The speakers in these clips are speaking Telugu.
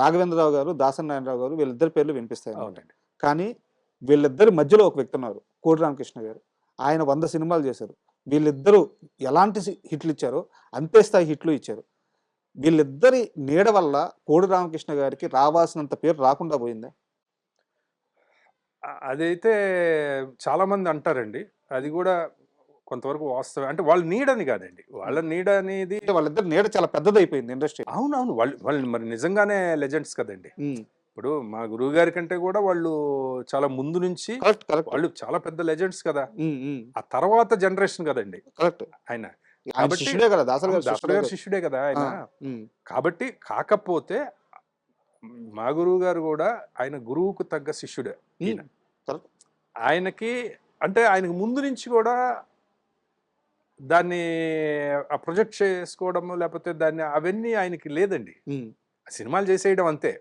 రాఘవేంద్రరావు గారు దాసరి నారాయణరావు గారు వీళ్ళిద్దరి పేర్లు వినిపిస్తాయి. అవునండి. కానీ వీళ్ళిద్దరి మధ్యలో ఒక వ్యక్తి ఉన్నారు కోడి రామకృష్ణ గారు. ఆయన వంద సినిమాలు చేశారు. వీళ్ళిద్దరూ ఎలాంటి హిట్లు ఇచ్చారో అంతే స్థాయి హిట్లు ఇచ్చారు. వీళ్ళిద్దరి నీడ వల్ల కోడి రామకృష్ణ గారికి రావాల్సినంత పేరు రాకుండా పోయిందా? అదైతే చాలా మంది అంటారండి. అది కూడా కొంతవరకు వాస్తవం అంటే వాళ్ళ నీడని కాదండి. వాళ్ళ నీడ అనేది వాళ్ళిద్దరి నీడ చాలా పెద్దదైపోయింది ఇండస్ట్రీ. అవునవును. వాళ్ళు వాళ్ళు మరి నిజంగానే లెజెండ్స్ కదండి. ఇప్పుడు మా గురువు గారి కంటే కూడా వాళ్ళు చాలా ముందు నుంచి వాళ్ళు చాలా పెద్ద లెజెండ్స్ కదా. ఆ తర్వాత జనరేషన్ కదండి. కరెక్ట్. ఆయన. శిష్యుడే కదా దాసరి గారు శిష్యుడే కదా. ఆయన. కాబట్టి కాకపోతే మా గురువు గారు కూడా ఆయన గురువుకు తగ్గ శిష్యుడే. ఆయనకి అంటే ఆయనకు ముందు నుంచి కూడా దాన్ని ఆ ప్రొజెక్ట్ చేసుకోవడము లేకపోతే దాన్ని అవన్నీ ఆయనకి లేదండి. సినిమాలు చేసేయడం అంతే.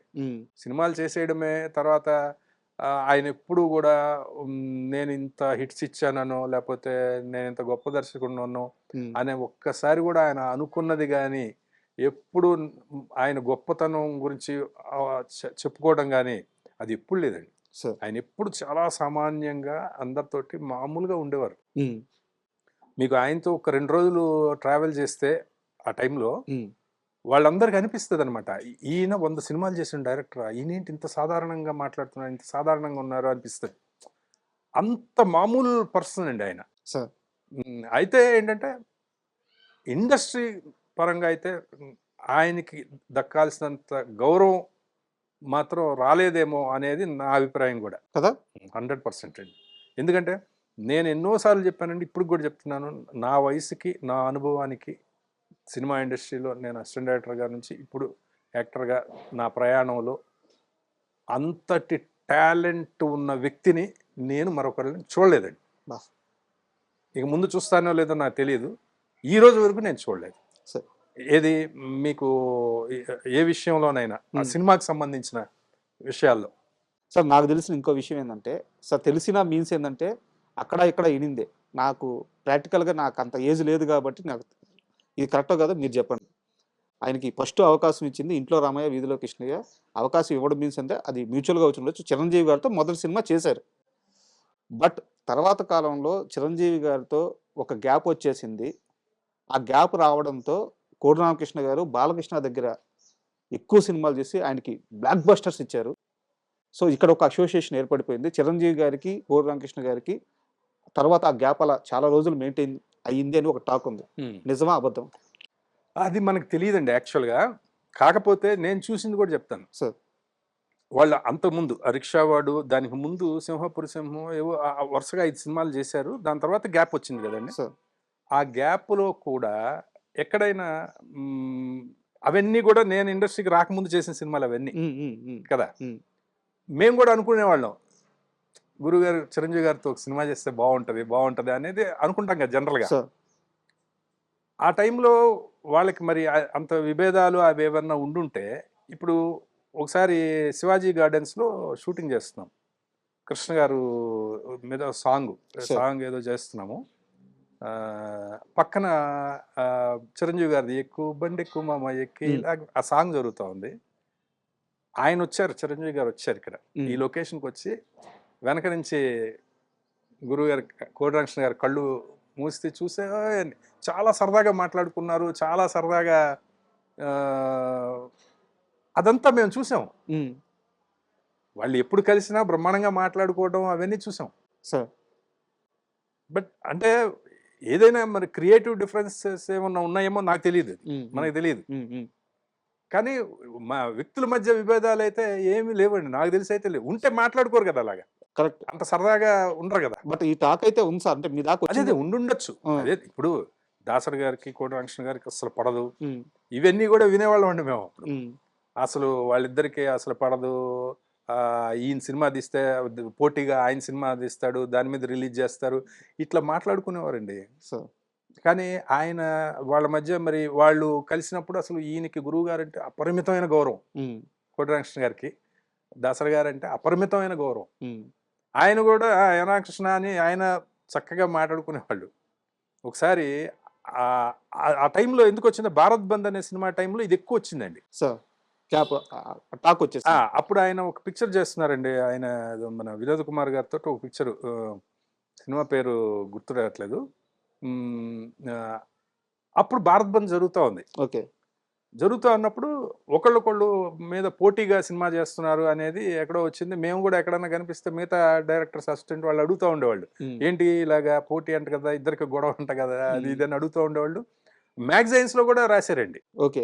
సినిమాలు చేసేయడమే తర్వాత ఆయన ఎప్పుడు కూడా నేను ఇంత హిట్స్ ఇచ్చానో లేకపోతే నేను ఇంత గొప్ప దర్శకుడున్నానో అనే ఒక్కసారి కూడా ఆయన అనుకున్నది కానీ ఎప్పుడు ఆయన గొప్పతనం గురించి చెప్పుకోవడం కానీ అది ఎప్పుడు లేదండి. ఆయన ఎప్పుడు చాలా సామాన్యంగా అందరితోటి మామూలుగా ఉండేవారు. మీకు ఆయనతో ఒక రెండు రోజులు ట్రావెల్ చేస్తే ఆ టైంలో వాళ్ళందరికీ అనిపిస్తుంది అనమాట ఈయన వంద సినిమాలు చేసిన డైరెక్టర్ ఈయనేంటి ఇంత సాధారణంగా మాట్లాడుతున్నారు ఇంత సాధారణంగా ఉన్నారు అనిపిస్తుంది. అంత మామూలు పర్సన్ అండి ఆయన. సార్. అయితే ఏంటంటే ఇండస్ట్రీ పరంగా అయితే ఆయనకి దక్కాల్సినంత గౌరవం మాత్రం రాలేదేమో అనేది నా అభిప్రాయం కూడా. కదా? హండ్రెడ్ పర్సెంట్ అండి. ఎందుకంటే నేను ఎన్నోసార్లు చెప్పానండి ఇప్పుడు కూడా చెప్తున్నాను నా వయసుకి నా అనుభవానికి సినిమా ఇండస్ట్రీలో నేను అసిస్టెంట్ డైరెక్టర్ గారి నుంచి ఇప్పుడు యాక్టర్గా నా ప్రయాణంలో అంతటి టాలెంట్ ఉన్న వ్యక్తిని నేను మరొకరిని చూడలేదండి. ఇక ముందు చూస్తానో లేదో నాకు తెలియదు ఈ రోజు వరకు నేను చూడలేదు సరే. ఏది మీకు ఏ- విషయంలోనైనా. సినిమాకి సంబంధించిన విషయాల్లో సార్ నాకు తెలిసిన ఇంకో విషయం ఏంటంటే సార్ తెలిసిన మీన్స్ ఏంటంటే అక్కడ ఇక్కడ ఇనిందే. నాకు ప్రాక్టికల్గా నాకు అంత ఏజ్ లేదు కాబట్టి నాకు ఇది కరెక్టో కదా మీరు చెప్పండి. ఆయనకి ఫస్ట్ అవకాశం ఇచ్చింది ఇంట్లో రామయ్య వీధిలో కృష్ణయ్య అవకాశం ఇవ్వడం మీన్స్ అంటే అది మ్యూచువల్గా వచ్చి ఉండొచ్చు చిరంజీవి గారితో మొదటి సినిమా చేశారు. బట్ తర్వాత కాలంలో చిరంజీవి గారితో ఒక గ్యాప్ వచ్చేసింది. ఆ గ్యాప్ రావడంతో కోడిరామకృష్ణ గారు బాలకృష్ణ దగ్గర ఎక్కువ సినిమాలు చేసి ఆయనకి బ్లాక్ బస్టర్స్ ఇచ్చారు. సో ఇక్కడ ఒక అసోసియేషన్ ఏర్పడిపోయింది. చిరంజీవి గారికి కోడి రామకృష్ణ గారికి తర్వాత ఆ గ్యాప్ అలా చాలా రోజులు మెయింటైన్ అయ్యింది అని ఒక టాక్ ఉంది. నిజమా అబద్ధం? అది మనకు తెలియదండి యాక్చువల్గా. కాకపోతే నేను చూసింది కూడా చెప్తాను. సార్. వాళ్ళు అంత ముందు ఆ రిక్షావాడు దానికి ముందు సింహపురి సింహం ఏవో వరుసగా ఐదు సినిమాలు చేశారు. దాని తర్వాత గ్యాప్ వచ్చింది కదండి. సార్. ఆ గ్యాప్లో కూడా ఎక్కడైనా అవన్నీ కూడా నేను ఇండస్ట్రీకి రాకముందు చేసిన సినిమాలు అవన్నీ. కదా. మేము కూడా అనుకునేవాళ్ళం. గురుగారు చిరంజీవి గారితో ఒక సినిమా చేస్తే బాగుంటది బాగుంటది అనేది అనుకుంటాం కదా జనరల్గా ఆ టైంలో వాళ్ళకి మరి అంత విభేదాలు అవి ఏమన్నా ఉండుంటే ఇప్పుడు ఒకసారి శివాజీ గార్డెన్స్లో షూటింగ్ చేస్తున్నాం కృష్ణ గారు మీద సాంగ్. సాంగ్ ఏదో చేస్తున్నాము పక్కన చిరంజీవి గారిది ఎక్కువ బండి ఎక్కువ మామ ఎక్కి. ఇలా ఆ సాంగ్ జరుగుతూ ఉంది ఆయన వచ్చారు చిరంజీవి గారు వచ్చారు ఇక్కడ. ఈ లొకేషన్కి వచ్చి వెనక నుంచి గురువు గారు కోటరామకృష్ణ గారు కళ్ళు మూసి చూసే చాలా సరదాగా మాట్లాడుకున్నారు చాలా సరదాగా అదంతా మేము చూసాం. వాళ్ళు ఎప్పుడు కలిసినా బ్రహ్మాండంగా మాట్లాడుకోవడం అవన్నీ చూసాం. సార్. బట్ అంటే ఏదైనా మరి క్రియేటివ్ డిఫరెన్సెస్ ఏమన్నా ఉన్నాయేమో నాకు తెలియదు మనకు తెలియదు. కానీ మా వ్యక్తుల మధ్య విభేదాలు అయితే ఏమీ లేవండి. నాకు తెలిసి అయితే లేవు ఉంటే మాట్లాడుకోరు కదా అలాగా. కరెక్ట్. అంత సరదాగా ఉండరు కదా. బట్ ఈ టాక్ అయితే ఉంది సార్. అంటే మీ దాకా అదే ఉండుండొచ్చు. అదే ఇప్పుడు దాసరి గారికి కోటరామకృష్ణ గారికి అసలు పడదు. ఇవన్నీ కూడా వినేవాళ్ళం అండి మేము. అసలు వాళ్ళిద్దరికి అసలు పడదు. ఈయన సినిమా తీస్తే పోటీగా ఆయన సినిమా తీస్తాడు దాని మీద రిలీజ్ చేస్తారు. ఇట్లా మాట్లాడుకునేవారండి. సార్. కానీ ఆయన వాళ్ళ మధ్య మరి వాళ్ళు కలిసినప్పుడు అసలు ఈయనకి గురువు గారు అంటే అపరిమితమైన గౌరవం. ఉమ్, కోటరామకృష్ణ గారికి. దాసరి గారు అంటే అపరిమితమైన గౌరవం. ఆయన కూడా యనాకృష్ణ అని ఆయన చక్కగా మాట్లాడుకునేవాళ్ళు. ఒకసారి ఆ- టైంలో ఎందుకు వచ్చింది భారత్ బంద్ అనే సినిమా టైంలో ఇది ఎక్కువ వచ్చిందండి. సార్ క్యాప్ టాక్ వచ్చేసి అప్పుడు ఆయన ఒక పిక్చర్ చేస్తున్నారండి. ఆయన మన వినోద్ కుమార్ గారితో ఒక పిక్చర్ సినిమా పేరు గుర్తు రావట్లేదు అప్పుడు భారత్ బంద్ జరుగుతూ ఉంది. ఓకే. జరుగుతూ ఉన్నప్పుడు ఒకళ్ళొకళ్ళు మీద పోటీగా సినిమా చేస్తున్నారు అనేది ఎక్కడో వచ్చింది. మేము కూడా ఎక్కడన్నా కనిపిస్తే మిగతా డైరెక్టర్స్ అసిస్టెంట్ వాళ్ళు అడుగుతూ ఉండేవాళ్ళు. ఏంటి ఇలాగా పోటీ అంట కదా ఇద్దరికి గొడవ అంట కదా అది మ్. ఇది అని అడుగుతూ ఉండేవాళ్ళు. Magazines లో కూడా రాశారండి. ఓకే.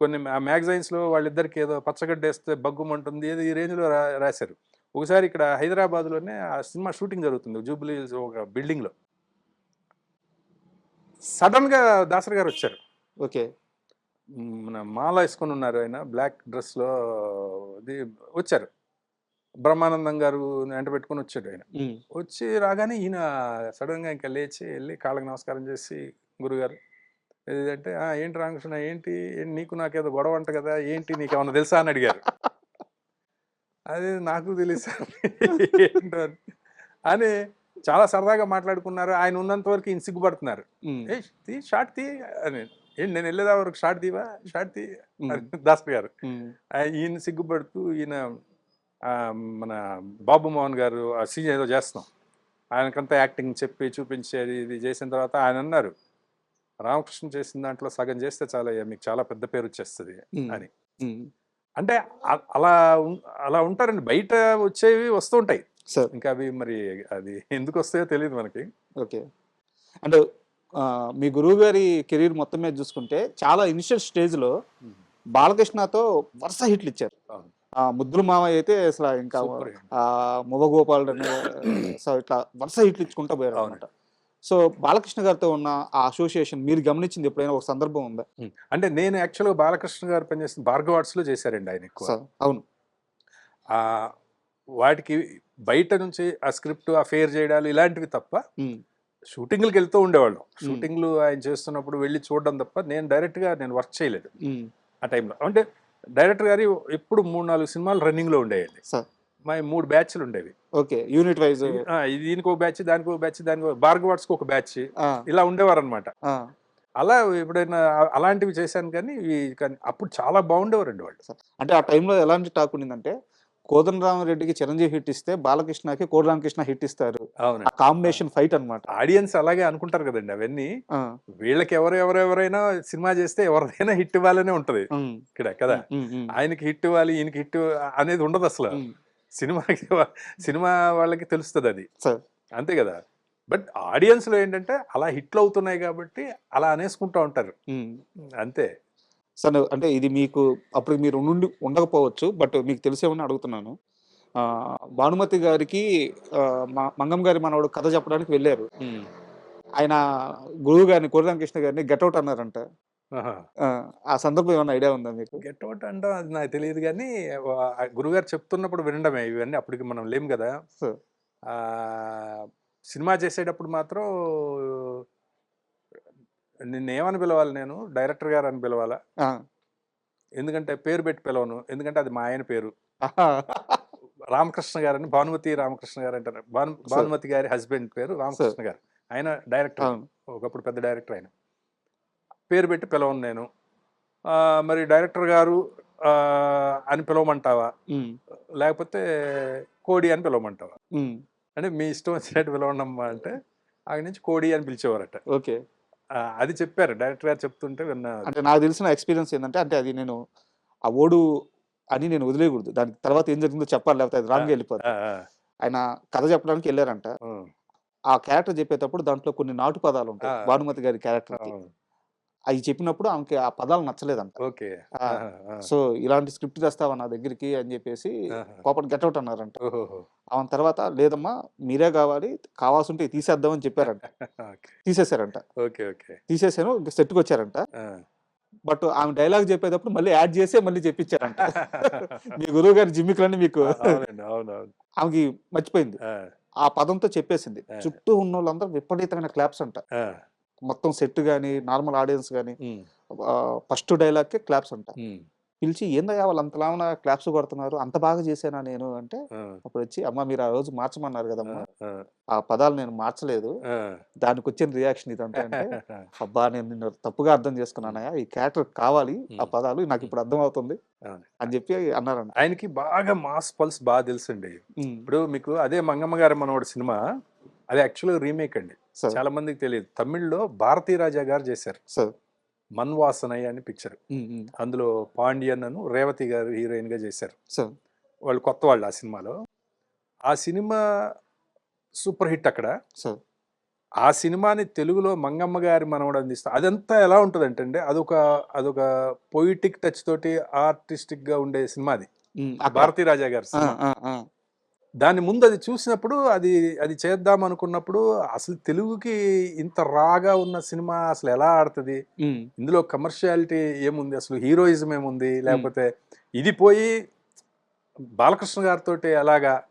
కొన్ని ఆ magazines లో వాళ్ళిద్దరికి ఏదో పచ్చగడ్డ వేస్తే బగ్గుమంటుంది ఏదో ఈ రేంజ్లో రా రాశారు. ఒకసారి ఇక్కడ హైదరాబాద్లోనే ఆ సినిమా షూటింగ్ జరుగుతుంది జూబ్లీ ఒక బిల్డింగ్లో. సడన్గా దాసరి గారు వచ్చారు. ఓకే. మన మాల వేసుకొని ఉన్నారు ఆయన బ్లాక్ డ్రెస్లో ఇది వచ్చారు. బ్రహ్మానందం గారు వెంట పెట్టుకొని వచ్చాడు ఆయన. వచ్చి రాగానే ఈయన సడన్గా ఇంకా లేచి వెళ్ళి కాళ్ళకి నమస్కారం చేసి గురుగారు ఏదంటే "ఆ, ఏంటి రామకృష్ణ ఏంటి నీకు నాకేదో గొడవ అంట కదా ఏంటి నీకు ఏమన్నా తెలుసా? అని అడిగారు. అది నాకు తెలుసా అని. చాలా సరదాగా మాట్లాడుకున్నారు. ఆయన ఉన్నంత వరకు ఈయన సిగ్గుపడుతున్నారు. ఉమ్, ఏ తీ షార్ట్ తీ అని. ఏంటి నేను వెళ్ళేదా వరకు? షార్ట్ తీవా షార్ట్ తీ దాస్ గారు. ఈయన సిగ్గుపడుతూ ఈయన మన బాబు మోహన్ గారు ఆ సీన్ ఏదో చేస్తున్నాం. ఆయనకంతా యాక్టింగ్ చెప్పి చూపించేది ఇది చేసిన తర్వాత ఆయన అన్నారు రామకృష్ణ చేసిన దాంట్లో సగం చేస్తే చాలా మీకు చాలా పెద్ద పేరు వచ్చేస్తుంది అని. అంటే అలా అలా ఉంటారండి. బయట వచ్చేవి వస్తూ ఉంటాయి. సార్. ఇంకా అవి మరి అది ఎందుకు వస్తాయో తెలియదు మనకి. ఓకే. అంటే మీ గురువు గారి కెరీర్ మొత్తం మీద చూసుకుంటే చాలా ఇనిషియల్ స్టేజ్లో బాలకృష్ణతో వరుస హిట్లు ఇచ్చారు. ముద్దుల మామయ్య అయితే అసలు ఇంకా మువ్వగోపాల్ సో ఇట్లా వరుస హిట్లు ఇచ్చుకుంటా పోయారు. అనమాట సో బాలకృష్ణ గారితో ఉన్న ఆ అసోసియేషన్ మీరు గమనించింది ఎప్పుడైనా ఒక సందర్భం ఉందా. అంటే నేను యాక్చువల్గా బాలకృష్ణ గారు పనిచేసిన భార్గవ ఆర్ట్స్లో చేశారండి ఆయన ఎక్కువ. అవును. వాటికి బయట నుంచి ఆ స్క్రిప్ట్ ఆ ఫేర్ చేయడాలు ఇలాంటివి తప్ప షూటింగ్లకు వెళ్తూ ఉండేవాళ్ళం షూటింగ్లు ఆయన చేస్తున్నప్పుడు వెళ్ళి చూడడం తప్ప నేను డైరెక్ట్గా నేను వర్క్ చేయలేదు. ఆ టైంలో. అంటే డైరెక్టర్ గారి ఎప్పుడు మూడు నాలుగు సినిమాలు రన్నింగ్లో ఉండేయండి. మా మూడు బ్యాచ్లు ఉండేవి. ఓకే. Unit wise. దీనికి ఒక బ్యాచ్ దానికి ఒక బ్యాచ్ దానికి ఆర్ట్స్కి ఒక బ్యాచ్. ఇలా ఉండేవారు అనమాట అలా ఎప్పుడైనా అలాంటివి చేశాను కానీ అప్పుడు చాలా బాగుండేవారండి వాళ్ళు. అంటే ఆ టైంలో ఎలాంటి టాక్ ఉండిందంటే కోదండరామరెడ్డికి చిరంజీవి హిట్ ఇస్తే బాలకృష్ణకి కోడరామకృష్ణ హిట్ ఇస్తారు. అవునండి ఆ కాంబినేషన్ ఫైట్ అనమాట ఆడియన్స్ అలాగే అనుకుంటారు కదండి అవన్నీ. వీళ్ళకి ఎవరు ఎవరెవరైనా సినిమా చేస్తే ఎవరిదైనా హిట్ ఇవ్వాలనే ఉంటది. ఇక్కడ కదా. ఆయనకి హిట్ ఇవ్వాలి ఈయనకి హిట్ అనేది ఉండదు అసలు. సినిమాకి సినిమా వాళ్ళకి తెలుస్తుంది అది. అంతే కదా. బట్ ఆడియన్స్లో ఏంటంటే అలా హిట్లు అవుతున్నాయి కాబట్టి అలా అనేసుకుంటూ ఉంటారు. అంతే. సార్ అంటే ఇది మీకు అప్పుడు మీరు ఉండి ఉండకపోవచ్చు బట్ మీకు తెలిసేమని అడుగుతున్నాను. భానుమతి గారికి మంగం గారి మనవాడు కథ చెప్పడానికి వెళ్ళారు. ఆయన గురువు గారిని కోరిరామకృష్ణ గారిని గెట్అవుట్ అన్నారంట. ఆ, ఆ సందర్భం ఏమైనా ఐడియా ఉందా మీకు? గెట్ అవుట్ అంటే అది నాకు తెలియదు కానీ గురుగారు చెప్తున్నప్పుడు వినడమే ఇవన్నీ అప్పటికి మనం లేం కదా. సినిమా చేసేటప్పుడు మాత్రం నిన్ను ఏమని పిలవాలి నేను? డైరెక్టర్ గారు అని పిలవాలా. ఎందుకంటే పేరు పెట్టి పిలవను. ఎందుకంటే అది మా ఆయన పేరు. రామకృష్ణ గారని భానుమతి రామకృష్ణ గారు అంటారు. భాను భానుమతి గారి హస్బెండ్ పేరు రామకృష్ణ గారు. ఆయన డైరెక్టర్. ఒకప్పుడు పెద్ద డైరెక్టర్ ఆయన. పేరు పెట్టి పిలవను నేను. మరి డైరెక్టర్ గారు అని పిలవమంటావా? లేకపోతే కోడి అని పిలవమంటావా? అంటే మీ ఇష్టం వచ్చినట్టు పిలవండమ్మా అంటే అక్కడి నుంచి కోడి అని పిలిచేవారట. ఓకే. అది చెప్పారు. డైరెక్టర్ గారు చెప్తుంటే విన్నా అంటే నాకు తెలిసిన ఎక్స్పీరియన్స్ ఏంటంటే అంటే అది నేను ఆ ఓడు అని నేను వదిలేయకూడదు. దానికి తర్వాత ఏం జరిగిందో చెప్పాలి లేకపోతే అది రాంగ్ వెళ్ళిపోతుంది ఆయన కథ చెప్పడానికి వెళ్ళారంట. ఆ, క్యారెక్టర్ చెప్పేటప్పుడు దాంట్లో కొన్ని నాటు పదాలు ఉంటాయి. భానుమతి గారి క్యారెక్టర్ అవి చెప్పినప్పుడు ఆమెకి ఆ పదాలు నచ్చలేదంట. ఓకే. సో ఇలాంటి స్క్రిప్ట్ తెస్తావా నా దగ్గరికి అని చెప్పేసి ఆహా. కోపం గెట్అవుట్ అన్నారంట. ఆమె తర్వాత లేదమ్మా మీరే కావాలి కావాల్సి ఉంటే తీసేద్దామని చెప్పారంట. తీసేశారంట ఓకే ఓకే. తీసేసాను సెట్కి వచ్చారంట. బట్ ఆమె డైలాగ్ చెప్పేటప్పుడు మళ్ళీ యాడ్ చేసే మళ్ళీ చెప్పించారంట మీ గురువు గారి జిమ్మికులన్నీ మీకు ఆమెకి మర్చిపోయింది. ఆ, పదంతో చెప్పేసింది. చుట్టూ ఉన్న వాళ్ళందరూ విపరీతమైన క్లాప్స్ అంట. మొత్తం సెట్ కానీ నార్మల్ ఆడియన్స్ కానీ ఫస్ట్ డైలాగ్కి క్లాప్స్ ఉమ్, పిలిచి ఏందయ్యా వాళ్ళు అంతలా క్లాప్స్ కొడుతున్నారు అంత బాగా చేశానా నేను? అంటే అప్పుడు వచ్చి అమ్మ మీరు ఆ రోజు మార్చమన్నారు కదమ్మా. ఆ, పదాలు నేను మార్చలేదు. దానికి వచ్చిన రియాక్షన్ ఇదంతా అంటే అబ్బా నేను నిన్ను తప్పుగా అర్థం చేసుకున్నానయ్యా ఈ క్యారెక్టర్ కావాలి ఆ. పదాలు నాకు ఇప్పుడు అర్థం అవుతుంది. అని చెప్పి అన్నారంట. ఆయనకి బాగా మాస్ పల్స్ బాగా తెలుసండి. ఇప్పుడు మీకు అదే మంగమ్మ గారి మనోడు సినిమా అది యాక్చువల్గా రీమేక్ అండి. చాలా మందికి తెలియదు. తమిళ్ళో భారతీ రాజా గారు చేశారు. మన్వాసనయ్య అని పిక్చర్. అందులో పాండ్యన్ అను రేవతి గారు హీరోయిన్గా చేశారు వాళ్ళు కొత్త వాళ్ళు ఆ సినిమాలో. ఆ సినిమా సూపర్ హిట్ అక్కడ. ఆ సినిమాని తెలుగులో మంగమ్మ గారి మనవడు అందిస్తా అదంతా ఎలా ఉంటుందంటే అండి అదొక అదొక పొయిటిక్ టచ్ తోటి ఆర్టిస్టిక్గా ఉండే సినిమా అది. భారతీ రాజా గారి. దాని ముందు అది చూసినప్పుడు అది అది చేద్దాం అనుకున్నప్పుడు అసలు తెలుగుకి ఇంత రాగా ఉన్న సినిమా అసలు ఎలా ఆడుతుంది? ఇందులో కమర్షియాలిటీ ఏముంది? అసలు హీరోయిజం ఏముంది? లేకపోతే ఇది పోయి బాలకృష్ణ గారితో ఎలాగా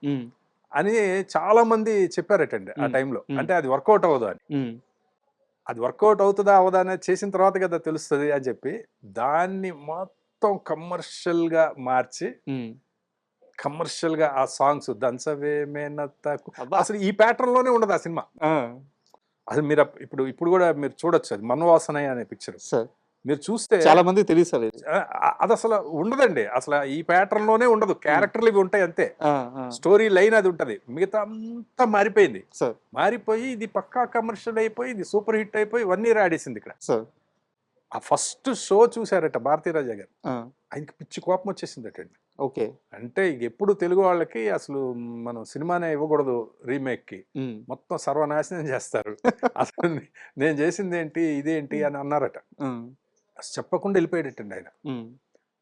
అని చాలా మంది చెప్పారటండి ఆ. టైంలో. అంటే అది వర్కౌట్ అవ్వదు అని. అది వర్కౌట్ అవుతుందా? అవదా? అనేది చేసిన తర్వాత కదా తెలుస్తుంది అని చెప్పి దాన్ని మొత్తం కమర్షియల్గా మార్చి కమర్షియల్గా ఆ సాంగ్స్ దంచవే మేనత్త అబ్బా. అసలు ఈ ప్యాటర్న్లోనే ఉండదు ఆ సినిమా. అసలు మీరు ఇప్పుడు ఇప్పుడు కూడా మీరు చూడొచ్చు అది. మన్వాసనయ్య అనే పిక్చర్. సార్. మీరు చూస్తే చాలా మంది తెలియదు సార్ అది అసలు ఉండదండి. అసలు ఈ ప్యాటర్న్లోనే ఉండదు క్యారెక్టర్లు ఇవి ఉంటాయి అంతే. స్టోరీ లైన్ అది ఉంటది. మిగతా అంతా మారిపోయింది. సార్. మారిపోయి ఇది పక్కా కమర్షియల్ అయిపోయి ఇది సూపర్ హిట్ అయిపోయి వన్ ఇయర్ ఆడేసింది ఇక్కడ. సార్. ఆ ఫస్ట్ షో చూసారట భారతీరాజా గారు. ఆయనకి పిచ్చి కోపం వచ్చేసిందటండి ఓకే. అంటే ఎప్పుడు తెలుగు వాళ్ళకి అసలు మనం సినిమానే ఇవ్వకూడదు రీమేక్కి ఉమ్, మొత్తం సర్వనాశనం చేస్తారు. అసలు నేను చేసింది ఏంటి ఇదేంటి అని అన్నారట. చెప్పకుండా వెళ్ళిపోయాడటండి ఆయన.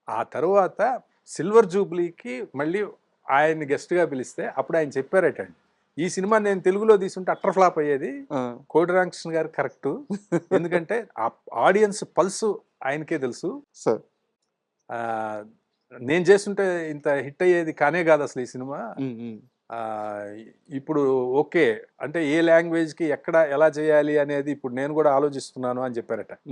ఆ తరువాత సిల్వర్ జూబ్లీకి మళ్ళీ ఆయన గెస్ట్గా పిలిస్తే అప్పుడు ఆయన చెప్పారటండి ఈ సినిమా నేను తెలుగులో తీసుంటే అట్టర్ ఫ్లాప్ అయ్యేది. కోటి రామకృష్ణ గారు కరెక్ట్. ఎందుకంటే ఆ ఆడియన్స్ పల్స్ ఆయనకే తెలుసు. సార్. నేను చేస్తుంటే ఇంత హిట్ అయ్యేది కానే కాదు అసలు ఈ సినిమా. ఇప్పుడు ఓకే. అంటే ఏ లాంగ్వేజ్కి ఎక్కడ ఎలా చేయాలి అనేది ఇప్పుడు నేను కూడా ఆలోచిస్తున్నాను అని చెప్పారట.